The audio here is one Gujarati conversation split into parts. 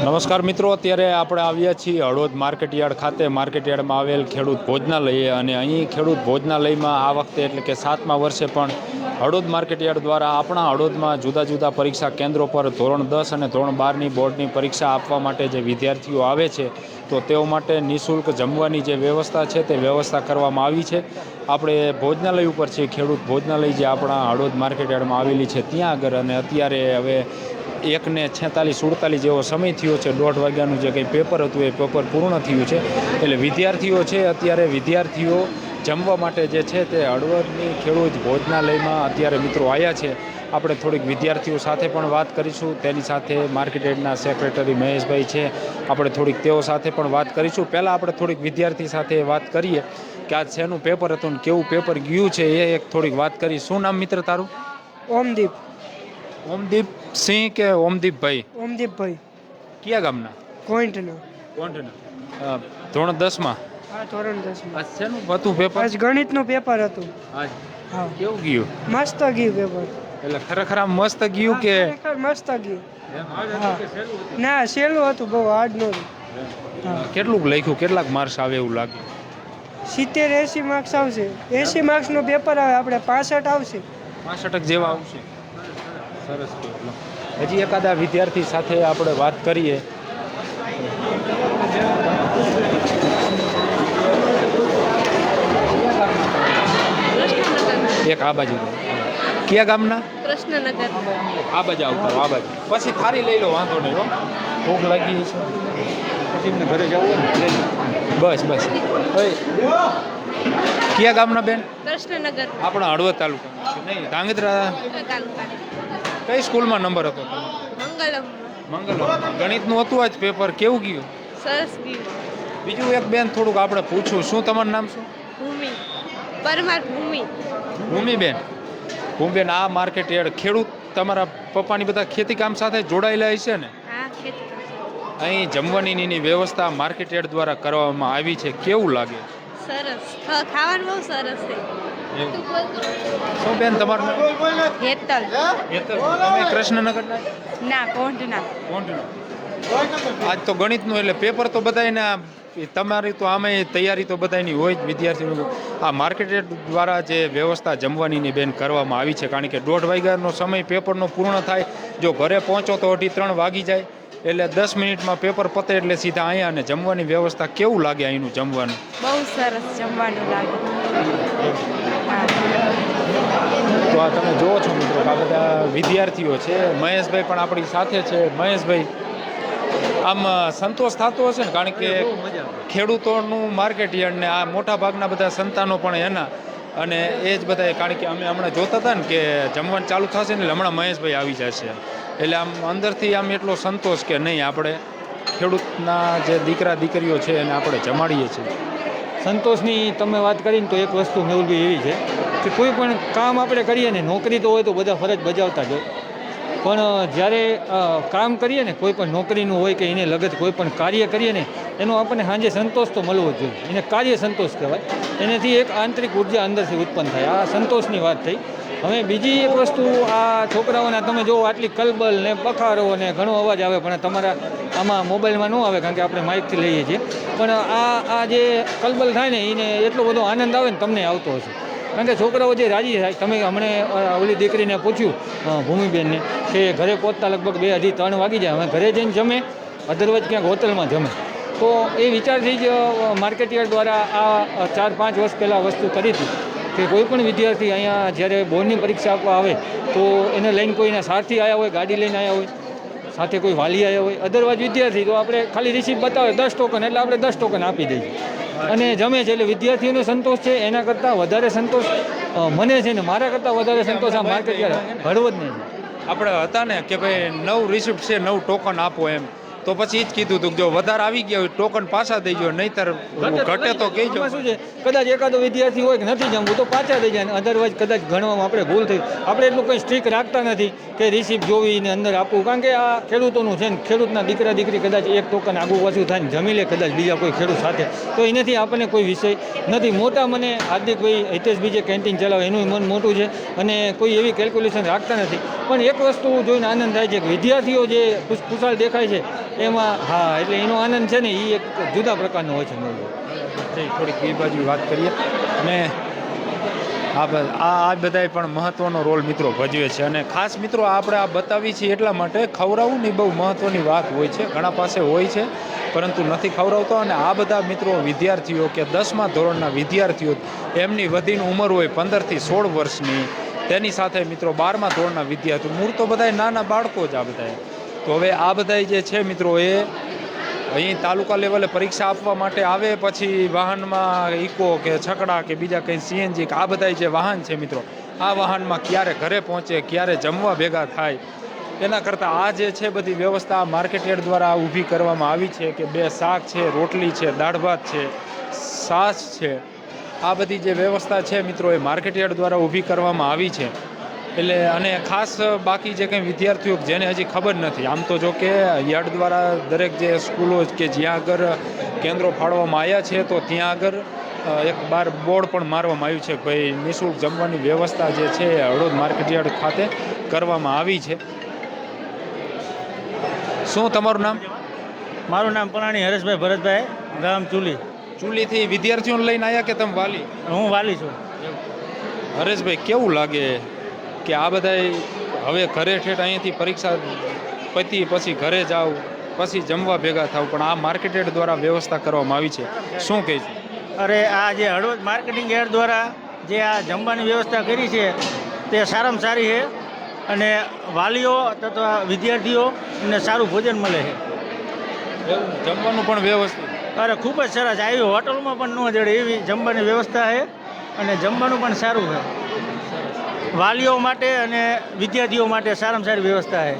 નમસ્કાર મિત્રો, અત્યારે આપણે આવ્યા છીએ હળવદ માર્કેટયાર્ડ ખાતે. માર્કેટયાર્ડમાં આવેલ ખેડૂત ભોજનાલય અને અહીં ખેડૂત ભોજનાલયમાં આ વખતે એટલે કે સાતમા વર્ષે પણ હળવદ માર્કેટયાર્ડ દ્વારા આપણા હળવદમાં જુદા જુદા પરીક્ષા કેન્દ્રો પર ધોરણ દસ અને ધોરણ બારની બોર્ડની પરીક્ષા આપવા માટે જે વિદ્યાર્થીઓ આવે છે, તો તેઓ માટે નિઃશુલ્ક જમવાની જે વ્યવસ્થા છે તે વ્યવસ્થા કરવામાં આવી છે. આપણે ભોજનાલય ઉપર છીએ, ખેડૂત ભોજનાલય જે આપણા હળવદ માર્કેટયાર્ડમાં આવેલી છે, ત્યાં આગળ અને અત્યારે હવે એકને છેતાલીસ સુડતાલીસ જેવો સમય થયો છે. દોઢ વાગ્યાનું જે કંઈ પેપર હતું એ પેપર પૂર્ણ થયું છે. એટલે વિદ્યાર્થીઓ છે અત્યારે વિદ્યાર્થીઓ જમવા માટે જે છે તે હળવદની ખેડૂત ભોજનાલયમાં અત્યારે મિત્રો આવ્યા છે. આપણે થોડીક વિદ્યાર્થીઓ સાથે પણ વાત કરીશું. તેની સાથે માર્કેટેડના સેક્રેટરી મહેશભાઈ છે. આપણે થોડીક તેઓ સાથે પણ વાત કરીશું. પહેલાં આપણે થોડીક વિદ્યાર્થી સાથે વાત કરીએ કે આ શેનું પેપર હતું ને કેવું પેપર ગયું છે એ એક થોડીક વાત કરી શું નામ મિત્ર તારું? ઓમદીપ. ઓમદીપ. સિંહ કે ઓમદીપભાઈ ઓમદીપભાઈ કયા ગામના? કોઈન્ટના કોઈન્ટના ધોરણ દસમાં? હા ધોરણ દસમાં. આજ શેનું હતું પેપર? આજ ગણિતનું પેપર હતું. આજ. હા. કેવું ગયું? મસ્ત ગયું પેપર. એટલે ખરેખર આમ મસ્ત ગયું કે? મસ્ત ગયું. હા. ના સહેલું હતું બહુ હાર્ડ નહોતું. હા. કેટલુંક લખ્યું? કેટલાક માર્ક્સ આવે એવું લાગ્યું? સિત્તેર એસી માર્ક્સ આવશે. એસી માર્ક્સનું પેપર આવે આપણે પાસઠ આવશે. પાસઠ જેવા આવશે. સરસ હજી એકાદા વિદ્યાર્થી સાથે આપણે વાત કરીએ. એક આ બાજુ. કયા ગામના? કૃષ્ણનગર. આ બાજુ આવતો આ બાજુ. પછી થારી લઈ લો વાંધો નહીં હો. ભૂખ લાગી છે પછી એમને ઘરે જવું બસ બસ. કયા ગામના બેન? કૃષ્ણનગર. આપણા હળવદ તાલુકા નહીં? ધાંગધ્રા? તાલુકા કઈ સ્કૂલમાં નંબર હતો મંગલમ. મંગલમ. મંગલ ગણિતનું હતું આજ પેપર કેવું ગયું? સરસ ગયું. બીજું એક બેન થોડુંક આપણે પૂછું શું તમારું નામ શું? ભૂમિ. પરમાર ભૂમિ. ભૂમિબેન ભૂમિબેન આ માર્કેટ યાર્ડ ખેડૂત તમારા પપ્પાની બધા ખેતી કામ સાથે જોડાયેલા હશે ને? અહીં જમવાની વ્યવસ્થા માર્કેટ યાર્ડ દ્વારા કરવામાં આવી છે. કેવું લાગે? સરસ. ખાવાનું બહુ સરસ છે. શું બેન તમારું હેતલ. હેતલ, તમે કૃષ્ણનગર ના કોંઢના કોંઢનો. આજ તો ગણિતનું એટલે પેપર તો બધાયને તમારી તો આમે તૈયારી તો બધાની હોય જ વિદ્યાર્થીઓ. આ માર્કેટ દ્વારા જે વ્યવસ્થા જમવાનીની બેન કરવામાં આવી છે કારણ કે દોઢ વાગ્યાનો સમય પેપરનો પૂર્ણ થાય જો ઘરે પહોંચો તો અઢી ત્રણ વાગી જાય. એટલે દસ મિનિટમાં પેપર પતે એટલે સીધા અહીંયા અને જમવાની વ્યવસ્થા કેવું લાગે અહીંનું જમવાનું? બહુ સરસ જમવાનું લાગે. તો આ તમે જુઓ છો મિત્રો આ બધા વિદ્યાર્થીઓ છે મહેશભાઈ પણ આપણી સાથે છે. મહેશભાઈ આમ સંતોષ થતો હશે ને? કારણ કે ખેડૂતોનું માર્કેટ યાર્ડ ને આ મોટા ભાગના બધા સંતાનો પણ એના. અને એ જ બધા કારણ કે અમે હમણાં જોતા હતા ને કે જમવાનું ચાલુ થશે ને એટલે હમણાં મહેશભાઈ આવી જશે. એટલે આમ અંદરથી આમ એટલો સંતોષ કે નહીં, આપણે ખેડૂતના જે દીકરા દીકરીઓ છે એને આપણે જમાડીએ છીએ. સંતોષની તમે વાત કરીને તો એક વસ્તુ મેળવી એવી છે કે કોઈ પણ કામ આપણે કરીએ ને, નોકરી તો હોય તો બધા ફરજ બજાવતા જ હોય. પણ જ્યારે કામ કરીએ ને, કોઈ પણ નોકરીનું હોય કે એને લગત કોઈ પણ કાર્ય કરીએ ને, એનો આપણને સાંજે સંતોષ તો મળવો જોઈએ. એને કાર્ય સંતોષ કહેવાય. એનાથી એક આંતરિક ઊર્જા અંદરથી ઉત્પન્ન થાય. આ સંતોષની વાત થઈ. હવે બીજી એક વસ્તુ, આ છોકરાઓના તમે જો આટલી કલબલ ને બખારો ને ઘણો અવાજ આવે, પણ તમારા આમાં મોબાઈલમાં ન આવે, કારણ કે આપણે માઇકથી લઈએ છીએ. પણ આ આ જે કલબલ થાય ને એને એટલો બધો આનંદ આવે ને, તમને આવતો હશે. કારણ કે છોકરાઓ જે રાજી થાય, તમે હમણે ઓલી દીકરીને પૂછ્યું ભૂમિબેનને, કે ઘરે પહોંચતા લગભગ બે અઢી ત્રણ વાગી જાય, હવે ઘરે જઈને જમે અધરવાઇઝ ક્યાંક હોટલમાં જમે. તો એ વિચારથી જ માર્કેટિયર દ્વારા આ ચાર પાંચ વર્ષ પહેલાં વસ્તુ કરી હતી. કે કોઈ પણ વિદ્યાર્થી અહીંયા જ્યારે બોર્ડની પરીક્ષા આપવા આવે, તો એને લઈને કોઈના સારથી આવ્યા હોય, ગાડી લઈને આવ્યા હોય, સાથે કોઈ વાલી આવ્યા હોય અદરવાઇઝ વિદ્યાર્થી તો આપણે ખાલી રિસીપ્ટ બતાવે, દસ ટોકન એટલે આપણે દસ ટોકન આપી દઈએ. અને જમે છે એટલે વિદ્યાર્થીઓનો સંતોષ છે, એના કરતાં વધારે સંતોષ મને છે ને મારા કરતાં વધારે સંતોષ આ માર્કેટ હળવદ નહીં. આપણે હતા ને કે ભાઈ નવ રિસિપ્ટ છે, નવ ટોકન આપો એમ. તો પછી જ કીધું હતું કે જો વધારે આવી ગયા હોય ટોકન પાછા દેજો નહીતર ઘટે તો કહેજો. શું છે? કદાચ એકાદો વિદ્યાર્થી હોય કે નથી જમવું તો પાછા થઈ જાય. અધરવાઇઝ કદાચ ગણવામાં આપણે ભૂલ થઈ. આપણે એટલું કંઈ સ્ટ્રીક રાખતા નથી કે રિસીપ જોવી ને અંદર આપવું. કારણ કે આ ખેડૂતોનું છે ને ખેડૂતના દીકરા દીકરી કદાચ એક ટોકન આગું પાછું થાય ને જમી લે કદાચ બીજા કોઈ ખેડૂત સાથે. તો એનાથી આપણને કોઈ વિષય નથી. મોટા મને હાર્દિકભાઈ હિતેશભાઈ જે કેન્ટીન ચલાવે એનું મન મોટું છે. અને કોઈ એવી કેલ્ક્યુલેશન રાખતા નથી. પણ એક વસ્તુ જોઈને આનંદ થાય છે કે વિદ્યાર્થીઓ જે ખુશ ખુશાલ દેખાય છે એમાં, હા, એટલે એનો આનંદ છે ને એ એક જુદા પ્રકારનો હોય છે થોડીક એ બાજુ વાત કરીએ. અને આ આ બધાય પણ મહત્ત્વનો રોલ મિત્રો ભજવે છે. અને ખાસ મિત્રો, આપણે આ બતાવી છીએ એટલા માટે ખવડાવવું ની બહુ મહત્ત્વની વાત હોય છે. ઘણા પાસે હોય છે, પરંતુ નથી ખવડાવતો. અને આ બધા મિત્રો વિદ્યાર્થીઓ કે દસમા ધોરણના વિદ્યાર્થીઓ, એમની વધીને ઉંમર હોય પંદરથી સોળ વર્ષની, તેની સાથે મિત્રો બારમા ધોરણના વિદ્યાર્થીઓ, મૂળ તો બધાય નાના બાળકો જ આ બધાય. તો હવે આ બધાય જે છે મિત્રો એ અહીં તાલુકા લેવલે પરીક્ષા આપવા માટે આવે, પછી વાહનમાં ઇકો કે છકડા કે બીજા કંઈ સીએનજી કે આ બધા જે વાહન છે મિત્રો, આ વાહનમાં ક્યારે ઘરે પહોંચે, ક્યારે જમવા ભેગા થાય, એના કરતાં આ જે છે બધી વ્યવસ્થા માર્કેટ યાર્ડ દ્વારા ઊભી કરવામાં આવી છે કે બે શાક છે, રોટલી છે, દાળ ભાત છે, છાશ છે, આ બધી જે વ્યવસ્થા છે મિત્રો એ માર્કેટ યાર્ડ દ્વારા ઊભી કરવામાં આવી છે. એટલે અને ખાસ બાકી જે કંઈ વિદ્યાર્થીઓ જેને હજી ખબર નથી આમ તો જો કે યાર્ડ દ્વારા દરેક જે સ્કૂલો કે જ્યાં આગળ કેન્દ્રો ફાળવામાં આવ્યા છે તો ત્યાં આગળ એક બાર બોર્ડ પણ મારવામાં આવ્યું છે. ભાઈ નિઃશુલ્ક જમવાની વ્યવસ્થા જે છે એ હળવદ માર્કેટ યાર્ડ ખાતે કરવામાં આવી છે. શું તમારું નામ? મારું નામ પરાણી હરેશભાઈ ભરતભાઈ ગામ ચૂલી. ચૂલીથી વિદ્યાર્થીઓને લઈને આવ્યા કે તમે વાલી? હું વાલી છું. હરેશભાઈ કેવું લાગે? કે આ બધાય હવે ઘરે ઠેઠ અહીંયાથી પરીક્ષા પતી પછી ઘરે જાઉં પછી જમવા ભેગા થાવ પણ આ માર્કેટેડ દ્વારા વ્યવસ્થા કરવામાં આવી છે. શું કહીશું અરે આ જે હળવદ માર્કેટિંગ એડ દ્વારા જે આ જમવાની વ્યવસ્થા કરી છે તે સારામાં સારી છે અને વાલીઓ તથા વિદ્યાર્થીઓને સારું ભોજન મળે છે. જમવાનું પણ વ્યવસ્થિત? અરે ખૂબ જ સરસ. આવી હોટલમાં પણ ન જડે એવી જમવાની વ્યવસ્થા છે અને જમવાનું પણ સારું છે. વાલીઓ માટે અને વિદ્યાર્થીઓ માટે સારામાં સારી વ્યવસ્થા છે.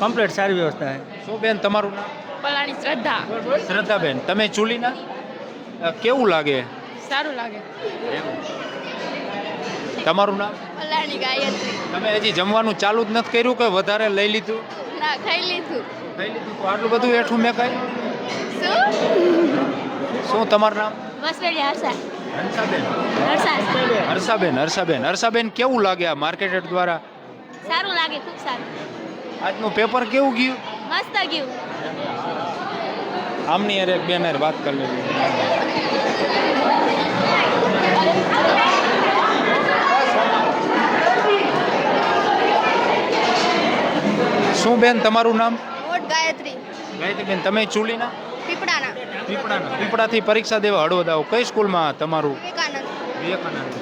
કમ્પ્લીટ સારી વ્યવસ્થા છે. શું બેન તમારું નામ? પલાણી શ્રદ્ધા. શ્રદ્ધાબેન તમે ચૂલીના? કેવું લાગે? સારું લાગે. તમારું નામ? પલાણી ગાયત્રી. તમે હજી જમવાનું ચાલુ જ નથી કર્યું કે વધારે લઈ લીધું? ના ખાઈ લીધું. ખાઈ લીધું તો આટલું બધું એઠું મેં કાંઈ શું? શું તમારું નામ? હંસાબેન હર્ષા હર્ષાબેન. હર્ષાબેન. હર્ષાબેન કેવું લાગે આ માર્કેટ દ્વારા? સારું લાગે ખૂબ સારું. આજનું પેપર કેવું ગયું? મસ્ત ગયું. આમની અરે બેનર બેન વાત કરી લેવી શું બેન તમારું નામ? ગાયત્રી ગાયત્રી. બેન તમે ચૂલીના? પીપળાના. પીપળાના. પીપળાથી પરીક્ષા દેવા હળવદ આવો કઈ સ્કૂલમાં તમારું? વિવેકાનંદ.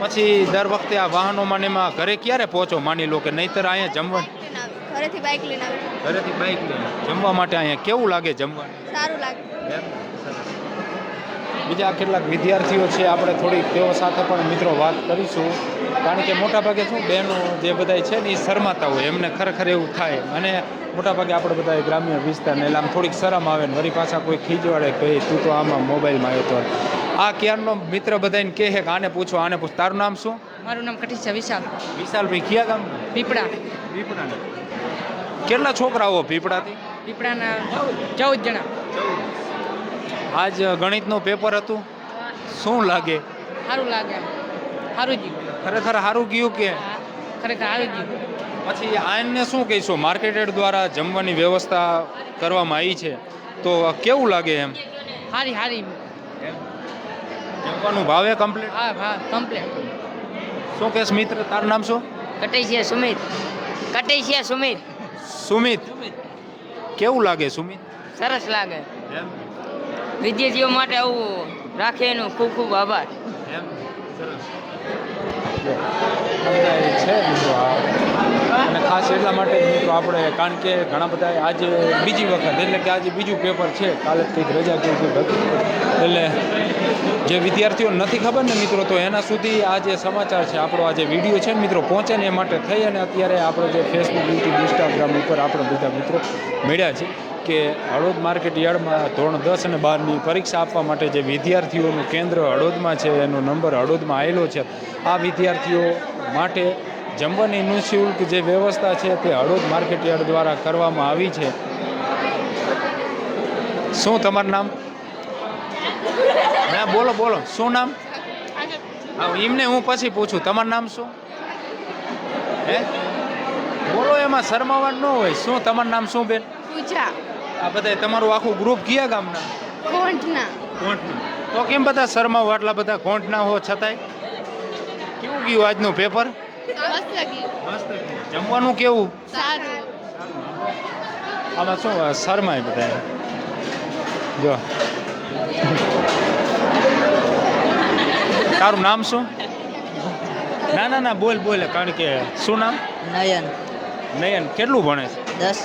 પછી દર વખતે આ વાહનોમાં ને એમાં ઘરે ક્યારે પહોંચો માની લો કે નહીતર અહીંયા જમવા ઘરેથી બાઇક લઈને ઘરેથી બાઇક લઈને. જમવા માટે અહીંયા કેવું લાગે જમવાનું સારું લાગે. બીજા કેટલાક વિદ્યાર્થીઓ છે આપણે થોડીક તેઓ સાથે પણ મિત્રો વાત કરીશું. કારણ કે મોટાભાગે શું બહેનો જે બધા છે ને એ શરમાતા હોય એમને ખરેખર એવું થાય. અને મોટાભાગે આપણે બધા ગ્રામ્ય વિસ્તારને એટલે આમ થોડીક શરમ આવે ને વળી પાછા કોઈ ખીજવાડે કહે "એ તું તો આમાં મોબાઈલમાં આવ્યો તો. આ ક્યારનો મિત્ર બધાને કહે કે આને પૂછો આને પૂછો. તારું નામ શું? મારું નામ કઠી છે વિશાલ. વિશાલભાઈ ક્યાં ગામ? પીપળા. પીપળા કેટલા છોકરાઓ પીપળાથી? પીપળાના ચૌદ જણા. આજ ગણિતનું પેપર હતું. શું લાગે? સારું લાગે. સારું ગયું. ખરેખર સારું ગયું કે? ખરેખર સારું ગયું. પછી આને શું કહીશું? માર્કેટેડ દ્વારા જમવાની વ્યવસ્થા કરવામાં આવી છે. તો કેવું લાગે એમ? સારી સારી જમવાનું ભાવે કમ્પ્લીટ હા હા કમ્પ્લેટ શું કેસ મિત્ર? તારું નામ શું? કટેશિયા સુમિત. કટેશિયા સુમિત. સુમિત. કેવું લાગે સુમિત? સરસ લાગે. વિદ્યાર્થીઓ માટે આવું રાખે એનો ખૂબ ખૂબ આભાર. એમ? સરસ. છે અને ખાસ એટલા માટે મિત્રો આપણે કારણ કે ઘણા બધા આજે બીજી વખત એટલે કે આજે બીજું પેપર છે કાલે જ કંઈક રજા કંઈક એટલે જે વિદ્યાર્થીઓ નથી ખબર ને મિત્રો તો એના સુધી આ જે સમાચાર છે આપણો આ જે વીડિયો છે ને મિત્રો પહોંચે ને એ માટે થઈ અને અત્યારે આપણે જે ફેસબુક યુટ્યુબ ઇન્સ્ટાગ્રામ ઉપર આપણે બધા મિત્રો મળ્યા છે કે હળવદ માર્કેટ યાર્ડમાં ધોરણ દસ અને બારની પરીક્ષા આપવા માટે જે વિદ્યાર્થીઓનું કેન્દ્ર હળવદમાં છે, એનો નંબર હળવદમાં આવેલો છે. આ વિદ્યાર્થીઓ માટે જમવાની નિઃશુલ્ક જે વ્યવસ્થા છે તે હળવદ માર્કેટ યાર્ડ દ્વારા કરવામાં આવી છે. શું તમારું નામ? ના, બોલો બોલો. શું નામ? એમને હું પછી પૂછું. તમારું નામ શું? હે? બોલો, એમાં શરમાવાનું ન હોય. શું તમારું નામ શું, બેન? પૂજા. આ બધા તમારું આખું ગ્રુપ કયા ગામના? કોંઠના કોંઠના તો કેમ બધા શર્માઓ આટલા બધા કોંઠના હો છતાંય? કેવું ગયું આજનું પેપર મસ્ત જમવાનું કેવું? સારું. આમાં શું શરમાય બધા જો. તારું નામ શું? ના ના ના બોલ બોલ કારણ કે શું નામ? નયન. નયન. કેટલું ભણે છે? દસ.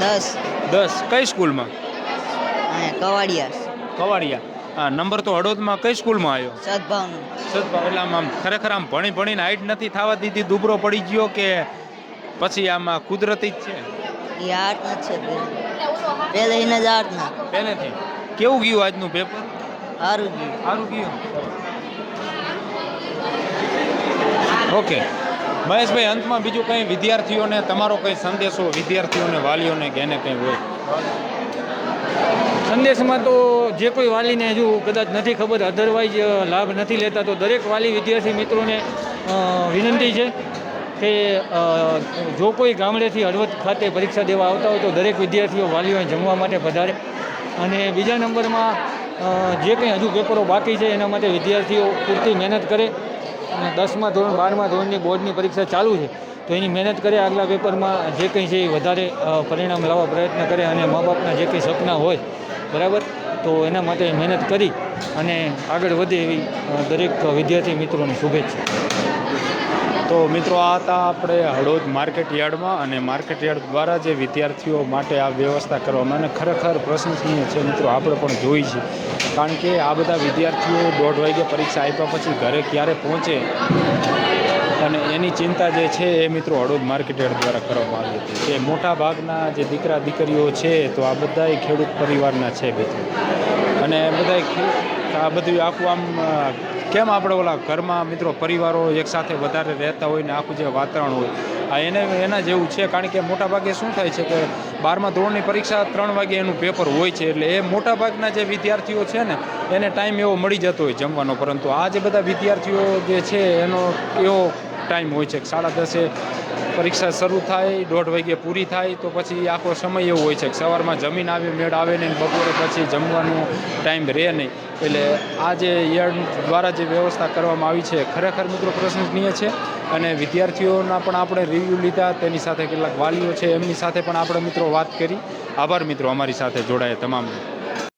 દસ. દસ. કઈ સ્કૂલમાં? કવાડિયા. કવાડિયા. હા નંબર તો હળોદમાં કઈ સ્કૂલમાં આવ્યો? સદભાવનો. સદભાવ. એટલે આમ આમ ખરેખર આમ ભણી ભણીને હાઈટ નથી થવા દીધી દુબરો પડી ગયો કે પછી આમાં કુદરતી જ છે? એ આર્ટ જ છે પહેલે એને જ આર્ટ ના પહેલેથી. કેવું ગયું આજનું પેપર? સારું ગયું. સારું ગયું. ઓકે. મહેશભાઈ, અંતમાં બીજું કંઈ વિદ્યાર્થીઓને, તમારો કંઈ સંદેશો વિદ્યાર્થીઓને, વાલીઓને કે એને કંઈ હોય? સંદેશમાં તો જે કોઈ વાલીને હજુ કદાચ નથી ખબર અધરવાઇઝ લાભ નથી લેતા, તો દરેક વાલી વિદ્યાર્થી મિત્રોને વિનંતી છે કે જો કોઈ ગામડેથી હળવદ ખાતે પરીક્ષા દેવા આવતા હોય તો દરેક વિદ્યાર્થીઓ વાલીઓને જમવા માટે પધારે. અને બીજા નંબરમાં જે કંઈ હજુ પેપરો બાકી છે એના માટે વિદ્યાર્થીઓ પૂરતી મહેનત કરે. અને દસમા ધોરણ, બારમા ધોરણની બોર્ડની પરીક્ષા ચાલુ છે, તો એની મહેનત કરે, આગલા પેપરમાં જે કંઈ છે એ વધારે પરિણામ લાવવા પ્રયત્ન કરે અને મા બાપના જે કંઈ સપના હોય, બરાબર? તો એના માટે મહેનત કરી અને આગળ વધે એવી દરેક વિદ્યાર્થી મિત્રોને શુભેચ્છા. તો મિત્રો, આ હતા આપણે હળોદ માર્કેટ યાર્ડમાં અને માર્કેટ યાર્ડ દ્વારા જે વિદ્યાર્થીઓ માટે આ વ્યવસ્થા કરવામાં અને ખરેખર પ્રશંસનીય છે. મિત્રો, આપણે પણ જોઈ છે. કારણ કે આ બધા વિદ્યાર્થીઓ દોઢ વાગે પરીક્ષા આપ્યા પછી ઘરે ક્યારે પહોંચે અને એની ચિંતા જે છે એ મિત્રો હળોદ માર્કેટ યાર્ડ દ્વારા કરવામાં આવી હતી. કે મોટા ભાગના જે દીકરા દીકરીઓ છે, તો આ બધાય ખેડૂત પરિવારના છે મિત્રો. અને બધાય આ બધું આખું આમ કેમ આપણે ઓલા ઘરમાં મિત્રો પરિવારો એકસાથે વધારે રહેતા હોય ને આખું જે વાતાવરણ હોય? આ એને, એના જેવું છે, કારણ કે મોટાભાગે શું થાય છે કે બારમા ધોરણની પરીક્ષા ત્રણ વાગે એનું પેપર હોય છે, એટલે એ મોટાભાગના જે વિદ્યાર્થીઓ છે ને, એને ટાઈમ એવો મળી જતો હોય જમવાનો. પરંતુ આ જે બધા વિદ્યાર્થીઓ જે છે, એનો એવો ટાઈમ હોય છે સાડા દસે પરીક્ષા શરૂ થાય, દોઢ વાગે પૂરી થાય, તો પછી આખો સમય એવો હોય છે કે સવારમાં જમીન આવે, મેળ આવે ને બપોરે પછી જમવાનો ટાઈમ રહે નહીં. એટલે આ જે યર્ડ દ્વારા જે વ્યવસ્થા કરવામાં આવી છે, ખરેખર મિત્રો પ્રશંસનીય છે. અને વિદ્યાર્થીઓના પણ આપણે રિવ્યૂ લીધા, તેની સાથે કેટલાક વાલીઓ છે, એમની સાથે પણ આપણે મિત્રો વાત કરી. આભાર મિત્રો અમારી સાથે જોડાયા તમામ